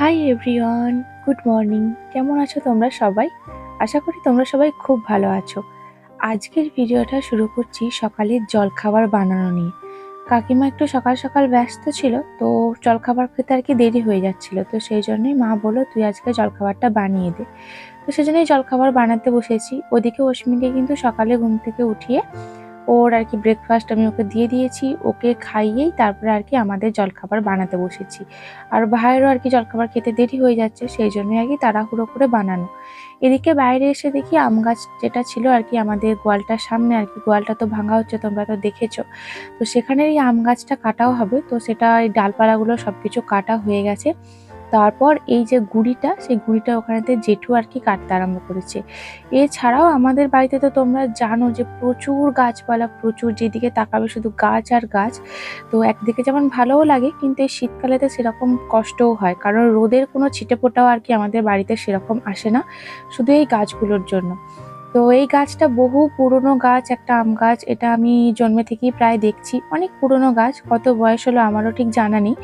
Hi everyone good morning কেমন আছো তোমরা সবাই? আশা করি তোমরা সবাই খুব ভালো আছো। আজকের ভিডিওটা শুরু করছি সকালের জলখাবার বানানো নিয়ে। কাকিমা একটু সকাল সকাল ব্যস্ত ছিল, তো জলখাবার খেতে আর কি দেরি হয়ে যাচ্ছিল। তো সেই জন্যই মা বলো তুই আজকে জলখাবারটা বানিয়ে দে। তো সেই জন্যই জলখাবার বানাতে বসেছি। ওদিকে অশ্মিকে কিন্তু সকালে ঘুম থেকে উঠিয়ে ওর আর কি ব্রেকফাস্ট আমি ওকে দিয়ে দিয়েছি, ওকে খাইয়েই তারপরে আর কি আমাদের জলখাবার বানাতে বসেছি। আর ভাইয়েরও আর কি জলখাবার খেতে দেরি হয়ে যাচ্ছে, সেই জন্যই আর কি তাড়াহুড়ো করে বানানো। এদিকে বাইরে এসে দেখি আম গাছ যেটা ছিল আর কি আমাদের গোয়ালটার সামনে আর কি, গোয়ালটা তো ভাঙা হচ্ছে, তোমরা তো দেখেছ। তো সেখানে এই আম গাছটা কাটাও হবে, তো সেটা এই ডালপালাগুলো সব কিছু কাটা হয়ে গেছে। তারপর এই যে গুড়িটা, সেই গুড়িটা ওখানেতে জেঠু আর কি কাটতে আরম্ভ করেছে। এছাড়াও আমাদের বাড়িতে তো তোমরা জানো যে প্রচুর গাছপালা, প্রচুর যেদিকে তাকাবে শুধু গাছ আর গাছ। তো একদিকে যেমন ভালোও লাগে, কিন্তু এই শীতকালেতে সেরকম কষ্টও হয়। কারণ রোদের কোনো ছিটেফোঁটাও আর কি আমাদের বাড়িতে সেরকম আসে না, শুধু এই গাছগুলোর জন্য। তো এই গাছটা বহু পুরনো গাছ, একটা আম গাছ, এটা আমি জন্মে থেকেই প্রায় দেখছি। অনেক পুরনো গাছ, কত বয়স হলো আমারও ঠিক জানা নেই।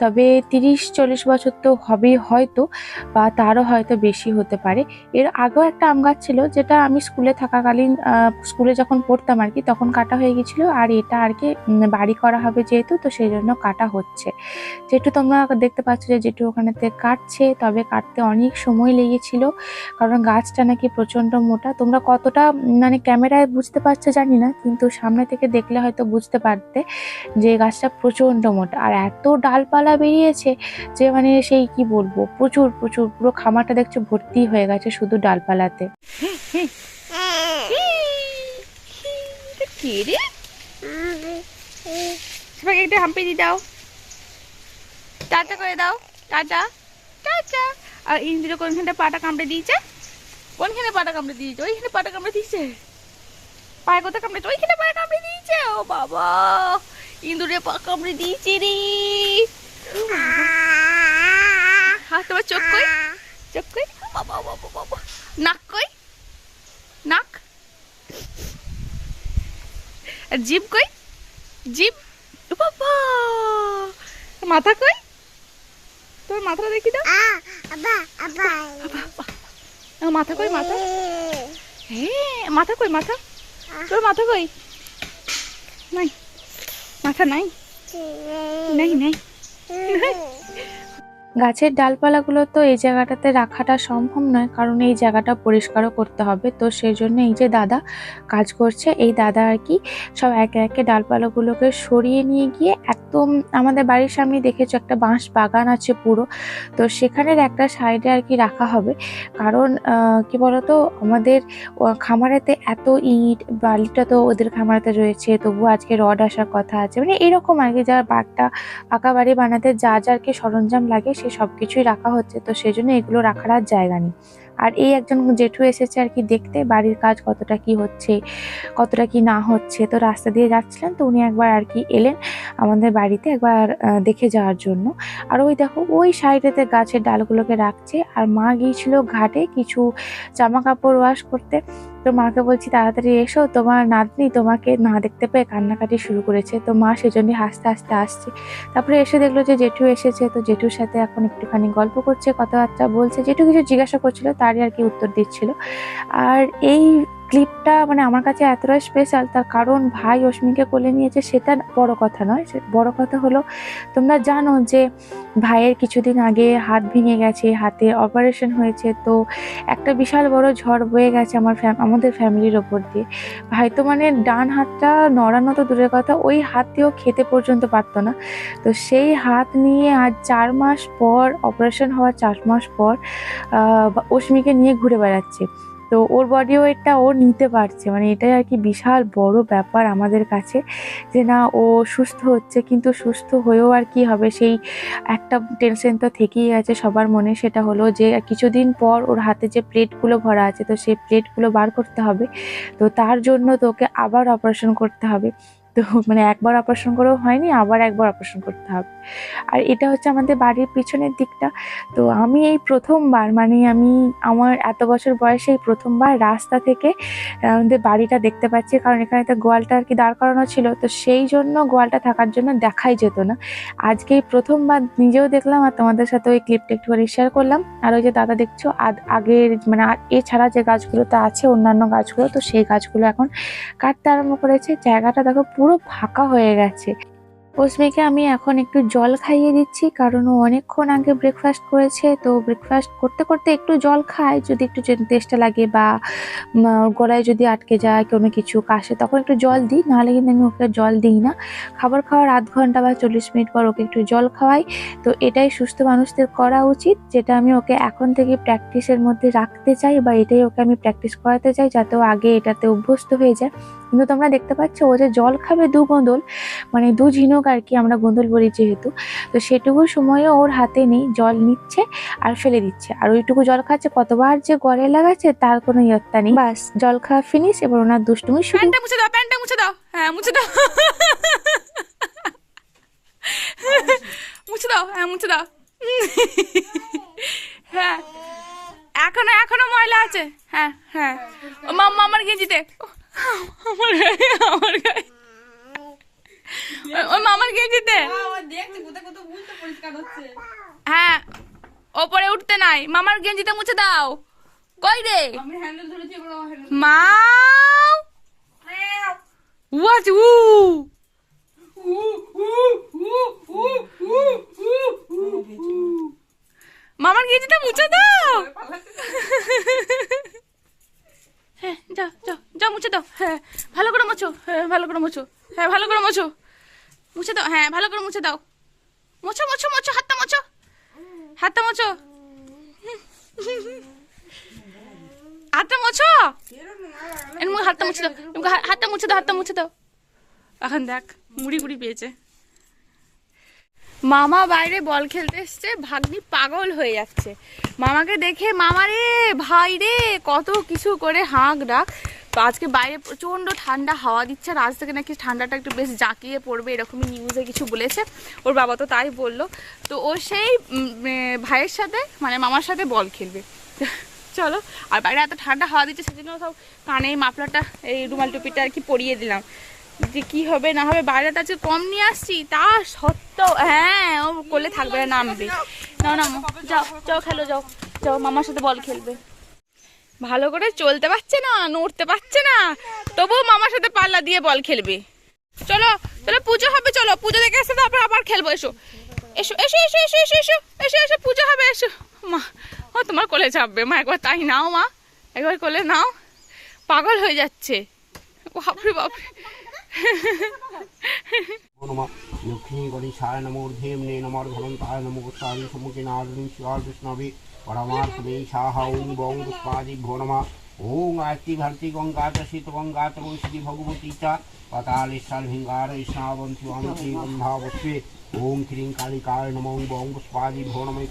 তবে তিরিশ, চল্লিশ বছর তো হবেই হয়তো, বা তারও হয়তো বেশি হতে পারে। এর আগেও একটা আম গাছ ছিল, যেটা আমি স্কুলে থাকাকালীন স্কুলে যখন পড়তাম আর কি, তখন কাটা হয়ে গেছিল, আর এটা আর কি বাড়ি করা হবে যেহেতু, তো সেই জন্য কাটা হচ্ছে। যেটু তোমরা দেখতে পাচ্ছ যে যেটু ওখানেতে কাটছে, তবে কাটতে অনেক সময় লেগেছিল, কারণ গাছটা নাকি প্রচণ্ড মোটা। তোমরা কতটা মানে ক্যামেরায় বুঝতে পারছ জানি না, কিন্তু সামনে থেকে দেখলে হয়তো বুঝতে পারতে যে গাছটা প্রচণ্ড মোটা। আর এত ডালপালা বেরিয়েছে যে মানে সেই কি বলব, প্রচুর প্রচুর, পুরো খামারটা দেখছ ভর্তি হয়ে গেছে শুধু ডালপালাতে। দিয়ে দাও। টাটা করে দাও। টাটা। টাটা। আর ইন্দ্র কোনখানটা পাটা কামড়ে দিয়েছে? কোনখানে পাটা কামড়ে দিয়েছে ওইখানে পাটা কামড়ে দিয়েছে। পায়ে কোথায় কামড়েছে ওইখানে পায়ে কামড়ে দিয়েছে ও বাবা। ইন্দুরে পা কামড়ে দিয়েছে রে। হাত তোমার চোখ কই? চোখ কই? বাবা বাবা বাবা নাক কই? নাক? আর জিভ কই? জিভ? বাবা। মাথা কই? তোর মাথাটা দেখি দাও মাথা কই মাথা? হ্যাঁ মাথা কই মাথা? তোর মাথা কই? নাই মাথা নাই। নাই নাই। গাছের ডালপালাগুলো তো এই জায়গাটাতে রাখাটা সম্ভব নয়, কারণ এই জায়গাটা পরিষ্কারও করতে হবে। তো সেই জন্য এই যে দাদা কাজ করছে, এই দাদা আর কি সব একে একে ডালপালাগুলোকে সরিয়ে নিয়ে গিয়ে একদম আমাদের বাড়ির সামনে দেখেছ একটা বাঁশ বাগান আছে পুরো। তো সেখানের একটা সাইডে আর কি রাখা হবে। কারণ কি বলতো, আমাদের খামারেতে এত ইট, বালিটা তো ওদের খামারেতে রয়েছে, তবু আজকে রড আসার কথা আছে। মানে এরকম আর কি যা বাঘটা পাকা বাড়ি বানাতে যা যা আর কি সরঞ্জাম লাগে সে সব কিছুই রাখা হচ্ছে, তো সেই জন্য এগুলো রাখার আর জায়গা নেই। আর এই একজন জেঠু এসেছে আর কি দেখতে, বাড়ির কাজ কতটা কি হচ্ছে, কতটা কি না হচ্ছে, তো রাস্তা দিয়ে যাচ্ছিলেন, তো উনি একবার আর কি এলেন আমাদের বাড়িতে একবার দেখে যাওয়ার জন্য। আর ওই দেখো, ওই সাইডেতে গাছের ডালগুলোকে রাখছে, আর মা গিয়েছিল ঘাটে কিছু জামা কাপড় ওয়াশ করতে। তো মাকে বলছি, তাড়াতাড়ি এসো, তোমার নাতনি তোমাকে না দেখতে পেয়ে কান্নাকাটি শুরু করেছে, তো মা সেজন্য হাসতে হাসতে আসছে। তারপরে এসে দেখল যে জেঠু এসেছে, তো জেঠুর সাথে এখন একটুখানি গল্প করছে, কথাবার্তা বলছে। জেঠু কিছু জিজ্ঞাসা করছিল, তারই আর কি উত্তর দিচ্ছিল। আর এই ক্লিপটা মানে আমার কাছে এতটাই স্পেশাল তার কারণ ভাই অশ্মিকে কোলে নিয়েছে, সেটা বড় কথা নয়। বড় কথা হলো, তোমরা জানো যে ভাইয়ের কিছুদিন আগে হাত ভেঙে গেছে, হাতে অপারেশন হয়েছে, তো একটা বিশাল বড় ঝড় বয়ে গেছে আমার আমাদের ফ্যামিলির ওপর দিয়ে। ভাই তো মানে ডান হাতটা নড়ানো তো দূরের কথা, ওই হাত দিয়েও খেতে পর্যন্ত পারতো না। তো সেই হাত নিয়ে আজ চার মাস পর অপারেশন হওয়ার চার মাস পর অশ্মিকে নিয়ে ঘুরে বেড়াচ্ছে। তো ওর বডি ওয়েটটা ও নিতে পারছে। মানে এটাই আর কি বিশাল বড় ব্যাপার আমাদের কাছে যে না, ও সুস্থ হচ্ছে কিন্তু সুস্থ হয়েও আর কি হবে। সেই একটা টেনশন তো থেকেই আছে সবার মনে। সেটা হলো যে কিছুদিন পর ওর হাতে যে প্লেটগুলো ভরা আছে, তো সেই প্লেটগুলো বার করতে হবে। তো তার জন্য তোকে আবার অপারেশন করতে হবে। তো মানে একবার অপারেশন করেও হয়নি, আবার একবার অপারেশন করতে হবে। আর এটা হচ্ছে আমাদের বাড়ির পিছনের দিকটা। তো আমি এই প্রথমবার মানে আমি আমার এত বছর বয়সে এই প্রথমবার রাস্তা থেকে আমাদের বাড়িটা দেখতে পাচ্ছি। কারণ এখানে তো গোয়ালটা আর কি দাঁড় করানো ছিল। তো সেই জন্য গোয়ালটা থাকার জন্য দেখাই যেত না। আজকে এই প্রথমবার নিজেও দেখলাম আর তোমাদের সাথে ওই ক্লিপটা একটুখানি শেয়ার করলাম। আর ওই যে দাদা দেখছ আগের মানে এছাড়া যে গাছগুলো তো আছে, অন্যান্য গাছগুলো, তো সেই গাছগুলো এখন কাটতে আরম্ভ করেছে। জায়গাটা দেখো পুরো ফাঁকা হয়ে গেছে। অস্মিকে আমি এখন একটু জল খাইয়ে দিচ্ছি, কারণ ও অনেকক্ষণ আগে ব্রেকফাস্ট করেছে। তো ব্রেকফাস্ট করতে করতে একটু জল খায়, যদি একটু তেষ্টা লাগে বা গলায় যদি আটকে যায়, কোনো কিছু কাশে, তখন একটু জল দিই। নাহলে কিন্তু আমি ওকে জল দিই না। খাবার খাওয়ার আধ ঘণ্টা বা চল্লিশ মিনিট পর ওকে একটু জল খাওয়াই। তো এটাই সুস্থ মানুষদের করা উচিত, যেটা আমি ওকে এখন থেকে প্র্যাকটিসের মধ্যে রাখতে চাই বা এটাই ওকে আমি প্র্যাকটিস করাতে চাই, যাতে ও আগে এটাতে অভ্যস্ত হয়ে যায়। কিন্তু তোমরা দেখতে পাচ্ছ, ও যে জল খাবে দু গোঁদল মানে দু ঝিনুক আর কি আমরা গোঁদল বলি যেহেতু, তো সেটুকু সময়ও ওর হাতে নেই, জল নিচ্ছে আর ফেলে দিচ্ছে। আর ওইটুকু জল খাচ্ছে, কতবার যে গড়ে লাগাচ্ছে, তার কোনো ইয়ত্তা নেই। বাস, জল খাওয়া ফিনিশ এবার ওনার দুষ্টুমি শুরু। মুছে দাও প্যান্টটা মুছে দাও। হ্যাঁ মুছে দাও। মুছে দাও হ্যাঁ মুছে দাও। হ্যাঁ এখনও এখনও ময়লা আছে। হ্যাঁ হ্যাঁ। ও মাম্মা আমার গেঞ্জিতে। আমার গায়ে আমার গায়ে। ও- ওই মামার গেঞ্জিতে হ্যাঁ ওপরে উঠতে নাই। মামার গেঞ্জিতে মুছে দাও। কই রে? মাও! What? Ooh! মামার গেঞ্জিটা মুছে দাও। হ্যাঁ যাও যাও যাও, মুছে দাও। হ্যাঁ ভালো করে মোছো। হ্যাঁ ভালো করে মোছো। হ্যাঁ ভালো করে মোছো। মুছে দাও। হ্যাঁ ভালো করে মুছে দাও। মোছো মোছো মোছো, হাতটা মোছো। হাতটা মোছো। হাতটা মোছো। হাতটা মুছে দাও। হাতটা মুছে দাও, হাতটা মুছে দাও। এখন দেখ, মুড়ি গুড়ি পেয়েছে। মামা বাইরে বল খেলতে এসছে, ভাগ্নি পাগল হয়ে যাচ্ছে। মামাকে দেখে, মামা রে, ভাই রে, কত কিছু করে হাঁক ডাক। তো আজকে বাইরে প্রচণ্ড ঠান্ডা, হাওয়া দিচ্ছে, আর আজ থেকে নাকি ঠান্ডাটা একটু বেশ জাঁকিয়ে পড়বে, এরকমই নিউজে কিছু বলেছে। ওর বাবা তো তাই বলল। তো ও সেই ভাইয়ের সাথে মানে মামার সাথে বল খেলবে। চলো, আর বাইরে এত ঠান্ডা, হাওয়া দিচ্ছে, সেজন্য সব কানে মাফলারটা, এই রুমাল টুপিটা আর কি পরিয়ে দিলাম। যে কি হবে, না হবে বাইরেটা আজকে কম নিয়ে আসছি, তা সত্ত্বেও হ্যাঁ ও করলে থাকবে, না নামবে। না না যাও যাও, খেলো, যাও যাও, মামার সাথে বল খেলবে। ভালো করে চলতে পারছে না, নড়তে পারছে না, তবুও মামার সাথে পাল্লা দিয়ে বল খেলবে। চলো চলো, পুজো হবে, চলো, পুজো দেখে এসে তারপর আবার খেলব, এসো। এসো এসো এসো এসো এসো এসো এসো এসো, পুজো হবে, এসো। মা, ও তোমার কোলে চাপবে, মা, একবার তাই নাও, মা, একবার কোলে নাও। পাগল হয়ে যাচ্ছে। বাপরে বাপরে। নমঃ লক্ষ্মী গণেশায় নমোর্ধে নে নমার ধরন্তায় নমোৎসাহী সম্মুখে নারদিন শিবার বিষ্ণবে পরমার সুমে সাহা ওং বং পুষ্পাদি ভো নমা ওং আয়ত্তি ভারতী গঙ্গাত শীত গঙ্গাত ঐশ্রী ভগবতী চা পাতালেশ্বর ভিঙ্গার ঐষ্ণাবন্তী অন্তি গন্ধাবস্বে নমো বং পুষ্পাদি ভো নমে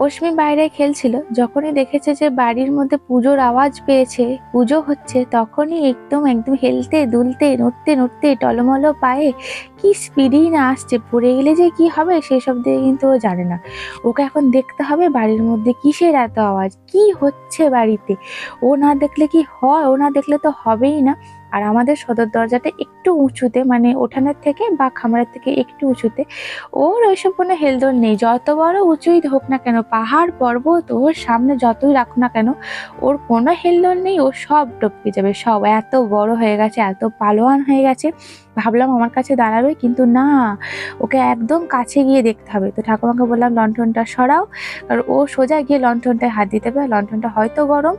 অশ্মি বাইরে খেলছিল। যখনই দেখেছে যে বাড়ির মধ্যে পুজোর আওয়াজ পেয়েছে, পুজো হচ্ছে, তখনই একদম একদম হেলতে, দুলতে, নড়তে নড়তে টলমল পায়ে কি স্পিডেই না আসছে, পড়ে গেলে যে কি হবে সেসব দিয়ে কিন্তু ও জানে না। ওকে এখন দেখতে হবে বাড়ির মধ্যে কিসের এত আওয়াজ, কি হচ্ছে বাড়িতে? ও না দেখলে কি হয়? ও না দেখলে তো হবেই না। আর আমাদের সদর দরজাটা একটু উঁচুতে মানে ওঠানের থেকে বা খামারের থেকে একটু উঁচুতে। ওর ওইসব কোনো হেলদোর নেই। যত বড় উঁচুই হোক না কেন, পাহাড় পর্বত ওর সামনে যতই রাখো না কেন, ওর কোনো হেলদোর নেই। ও সব টপকে যাবে, সব। এত বড় হয়ে গেছে, এত পালোয়ান হয়ে গেছে। ভাবলাম আমার কাছে দাঁড়াবে, কিন্তু না, ওকে একদম কাছে গিয়ে দেখতে হবে। তো ঠাকুমাকে বললাম, লণ্ঠনটা সরাও। আর ও সোজা গিয়ে লণ্ঠনটায় হাত দিতে পারে। লণ্ঠনটা হয়তো গরম,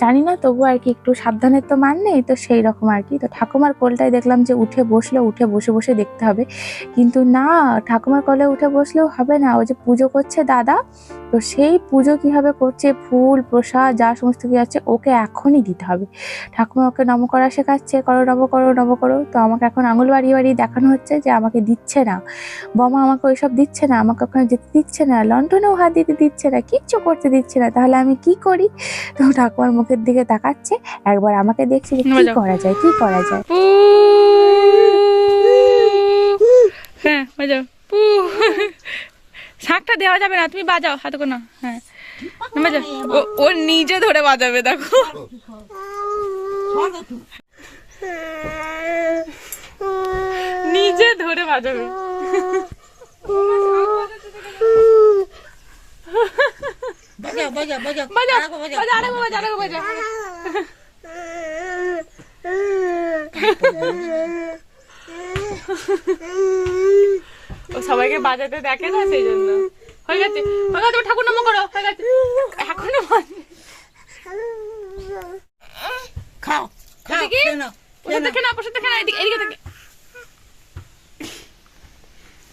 জানি না, তবু আর কি একটু সাবধানের তো মান নেই, তো সেই রকম আর কি। তো ঠাকুমার কোলটায় দেখলাম যে উঠে বসল, উঠে বসে বসে দেখতে হবে। কিন্তু না, ঠাকুমার কলে উঠে বসলেও হবে না। ও যে পুজো করছে দাদা, তো সেই পুজো কীভাবে করছে, ফুল, প্রসাদ, যা সমস্ত কিছু আছে, ওকে এখনই দিতে হবে। ঠাকুমা ওকে নম করা শেখাচ্ছে, করো নম করো নম করো তো আমাকে এখন আঙুল বাড়িয়ে বাড়ি দেখানো হচ্ছে যে আমাকে দিচ্ছে না। বমা আমাকে ওইসব দিচ্ছে না আমাকে ওখানে যেতে দিচ্ছে না লন্ঠনেও হাত দিতে দিচ্ছে না কিচ্ছু করতে দিচ্ছে না। তাহলে আমি কি করি? তো ঠাকুমার মুখের দিকে তাকাচ্ছে একবার আমাকে দেখছি যে কি করা যায় কি করা যায়। হ্যাঁ বাজাও। শাঁখটা দেওয়া যাবে না তুমি বাজাও হাতে কোনো হ্যাঁ। না, বাজাও। ও ও নিজে ধরে বাজাবে দেখো। নিজে ধরে বাজাবে। বাজা বাজা বাজা। বাজা। ও সবাইকে বাজাতে দেখে না সেই জন্য। হয়ে গেছে। হয়ে গেছে ঠাকুর নাম করো। হয়ে গেছে এখনও বাজে। খাও খাও দেখি। খেয়ে নাও, খেয়ে ওষুধ নাও। দেখে না ওষুধ দেখে না এদিকে এদিকে থেকে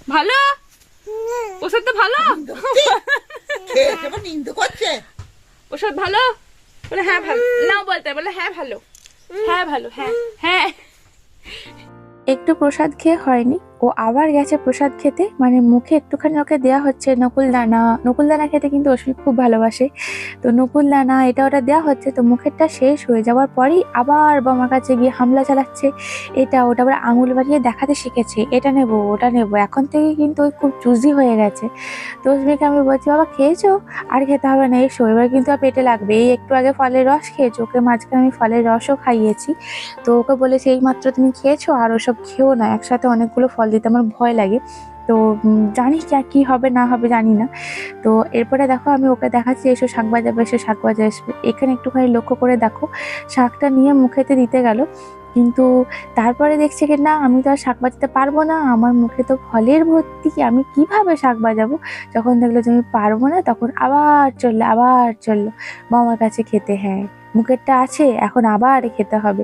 ভালো ওষুধ তো ভালো খেয়ে একেবারে নিন্দে করছে ওষুধ ভালো? বলে হ্যাঁ ভালো। নাও বলতে বলে হ্যাঁ ভালো। হ্যাঁ ভালো হ্যাঁ হ্যাঁ। একটু প্রসাদ খেয়ে হয়নি? ও আবার গেছে প্রসাদ খেতে। মানে মুখে একটুখানি ওকে দেওয়া হচ্ছে নকুল দানা নকুল দানা খেতে কিন্তু অশ্মি খুব ভালোবাসে। তো নকুল দানা এটা ওটা দেওয়া হচ্ছে, তো মুখেরটা শেষ হয়ে যাওয়ার পরেই আবার বামার কাছে গিয়ে হামলা চালাচ্ছে। এটা ওটা আবার আঙুল বাড়িয়ে দেখাতে শিখেছে, এটা নেব, ওটা নেব। এখন থেকে কিন্তু ওই খুব চুজি হয়ে গেছে। তো অশ্মিকে আমি বলছি, বাবা, খেয়েছো? আর খেতে হবে না, এসো। এবার কিন্তু আর পেটে লাগবে। এই একটু আগে ফলের রস খেয়েছো, ওকে মাঝখানে আমি ফলের রসও খাইয়েছি। তো ওকে বলেছি এই মাত্র তুমি খেয়েছো, আর ওসব খেও না, একসাথে অনেকগুলো ফল দিতে আমার ভয় লাগে। তো জানি আর কি হবে, না হবে জানি না। তো, এরপরে দেখো আমি ওকে দেখাচ্ছি, এসো শাক বাজাবে, এসো শাক বাজা আসবে এখানে একটুখানি লক্ষ্য করে দেখো, শাকটা নিয়ে মুখেতে দিতে গেল। কিন্তু তারপরে দেখছে কি, না, আমি তো আর শাক বাজাতে পারব না, আমার মুখে তো ফলের ভর্তি, আমি কীভাবে শাক বাজাবো? যখন দেখল যে আমি পারব না, তখন আবার চলল আবার চলল, মামার কাছে খেতে হ্যাঁ মুখেরটা আছে, এখন আবার খেতে হবে।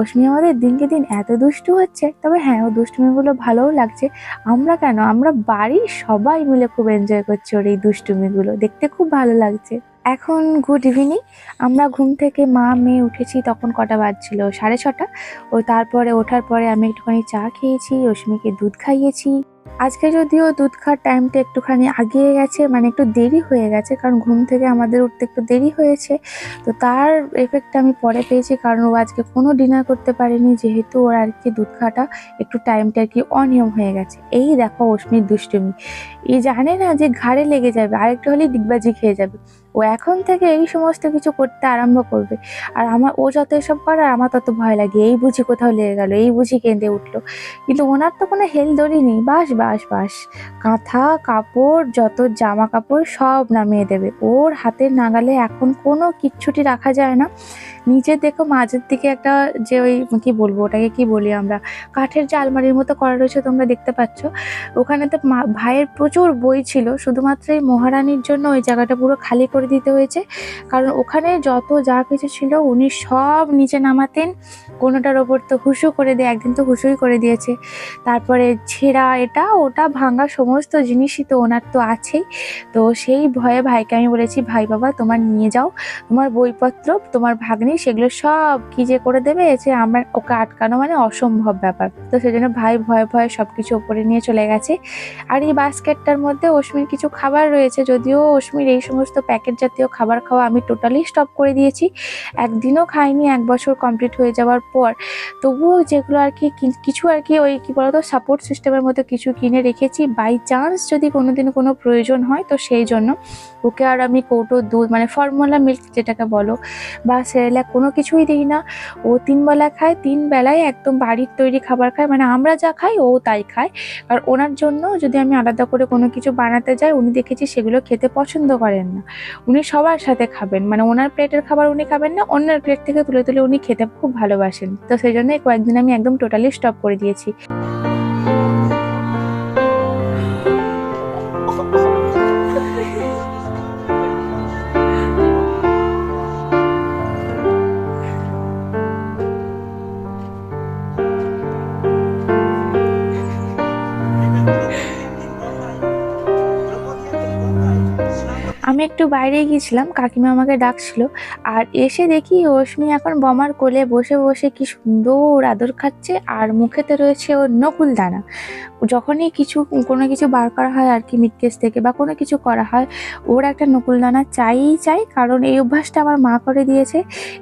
অশ্মি আমাদের দিনকে দিন এত দুষ্টু হচ্ছে, তবে হ্যাঁ ও দুষ্টুমিগুলো ভালোও লাগছে। আমরা কেন? আমরা বাড়ির সবাই মিলে খুব এনজয় করছি ওর এই দুষ্টুমিগুলো, দেখতে খুব ভালো লাগছে। এখন গুড ইভিনিং আমরা ঘুম থেকে মা, মেয়ে উঠেছি, তখন কটা বাজছিল? সাড়ে ছটা। ও তারপরে ওঠার পরে আমি একটুখানি চা খেয়েছি অশ্মিকে দুধ খাইয়েছি। আজকে যদিও দুধ খাওয়ার টাইমটা একটুখানি আগিয়ে গেছে মানে একটু দেরি হয়ে গেছে, কারণ ঘুম থেকে আমাদের উঠতে একটু দেরি হয়েছে। তো তার এফেক্ট আমি পরে পেয়েছি, কারণ ও আজকে কোনো ডিনার করতে পারেনি, যেহেতু ওর আর কি দুধ খাওয়াটা একটু টাইমটা আর কি অনিয়ম হয়ে গেছে। এই দেখো অশ্মির দুষ্টুমি। এই জানে না যে ঘাড়ে লেগে যাবে, আরেকটু হলেই ডিগবাজি খেয়ে যাবে। ও এখন থেকে এই সমস্ত কিছু করতে আরম্ভ করবে। আর আমার, ও যত এসব করে, আর আমার তত ভয় লাগে। এই বুঝি কোথাও লেগে গেল, এই বুঝি কেঁদে উঠল। কিন্তু ওনার তো কোনো হেল দড়ি নেই। বাস বাস বাস। কাঁথা, কাপড়, যত জামা কাপড় সব নামিয়ে দেবে। ওর হাতের নাগালে এখন কোনো কিচ্ছুটি রাখা যায় না। নিচে দেখো মাঝের দিকে একটা যে ওই, কি বলব ওটাকে, কি বলি আমরা? কাঠের যে আলমারির মতো করা রয়েছে তোমরা দেখতে পাচ্ছ। ওখানে তো ভাইয়ের প্রচুর বই ছিল। শুধুমাত্র এই মহারানীর জন্য ওই জায়গাটা পুরো খালি করে দিতে হয়েছে। কারণ ওখানে যত যা কিছু ছিল, উনি সব নিচে নামাতেন। কোনোটার ওপর তো হুসু করে দিয়ে, একদিন তো হুসুই করে দিয়েছে। তারপরে ছেঁড়া এটা, ওটা ভাঙা সমস্ত জিনিসই তো ওনার তো আছেই। তো সেই ভয়ে ভাইকে আমি বলেছি, ভাই বাবা, তোমার নিয়ে যাও। তোমার বইপত্র, তোমার ভাগ্নি, সেগুলো সব কি যে করে দেবে? যে আমার ওকে আটকানো মানে অসম্ভব ব্যাপার। তো সেজন্য ভাই ভয়ে ভয়ে সব কিছু ওপরে নিয়ে চলে গেছে। আর এই বাস্কেটটার মধ্যে অশ্মির কিছু খাবার রয়েছে, যদিও অশ্মির এই সমস্ত প্যাকেট জাতীয় খাবার খাওয়া আমি টোটালি স্টপ করে দিয়েছি। একদিনও খাইনি, এক বছর কমপ্লিট হয়ে যাওয়ার পর। তবুও যেগুলো আর কি কিছু আর কি ওই কি বলতো সাপোর্ট সিস্টেমের মতো কিছু কিনে রেখেছি। বাই চান্স যদি কোনোদিন কোনো প্রয়োজন হয় তো সেই জন্য। ওকে আর আমি কৌটো দুধ মানে ফর্মুলা মিল্ক যেটাকে বলো বা সেরেলাক কোনো কিছুই দিই না। ও তিন বেলা খায়, তিন বেলায় একদম বাড়ির তৈরি খাবার খায়। মানে আমরা যা খাই ও তাই খায়। আর ওনার জন্য যদি আমি আলাদা করে কোনো কিছু বানাতে যাই, উনি দেখেছি সেগুলো খেতে পছন্দ করেন না। উনি সবার সাথে খাবেন। মানে ওনার প্লেটের খাবার উনি খাবেন না, অন্যের প্লেট থেকে তুলে তুলে উনি খেতে খুব ভালোবাসেন। তো সেই জন্য কয়েকদিন আমি একদম টোটালি স্টপ করে দিয়েছি। আমি একটু বাইরে গিয়েছিলাম, কাকিমা আমাকে ডাকছিল আর এসে দেখি অশ্মি এখন বমার কোলে বসে বসে কি সুন্দর আদর খাচ্ছে আর মুখেতে রয়েছে ওর নকুল দানা। যখনই কিছু, কোনো কিছু বার করা হয় আর কি মিটকেস থেকে বা কোনো কিছু করা হয়, ওর একটা নকুল দানা চাইই চাই কারণ এই অভ্যাসটা আমার মা করে দিয়েছে।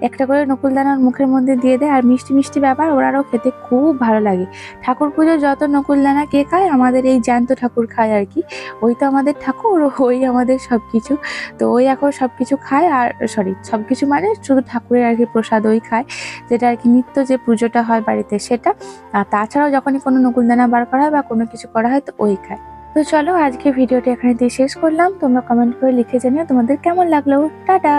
একটা করে নকুল দানা ওর মুখের মধ্যে দিয়ে দেয় আর মিষ্টি মিষ্টি ব্যাপার ওর আরও খেতে খুব ভালো লাগে। ঠাকুর পুজোর যত নকুল দানা কে খায় আমাদের এই জ্যান্ত ঠাকুর খায় আর কি, ওই তো আমাদের ঠাকুর, ওই আমাদের সব কিছু তো ওই এখন সব কিছু খায় আর সরি সব কিছু মানে শুধু ঠাকুরের আর কি প্রসাদ ওই খায়, যেটা আর কি নিত্য যে পুজোটা হয় বাড়িতে সেটা। আর তাছাড়াও যখনই কোনো নকুলদানা বার করা হয় বা কোনো কিছু করা হয় তো ওই খায়। তো চলো আজকে ভিডিওটি এখানে দিয়ে শেষ করলাম। তোমরা কমেন্ট করে লিখে জানিও তোমাদের কেমন লাগল। টাটা!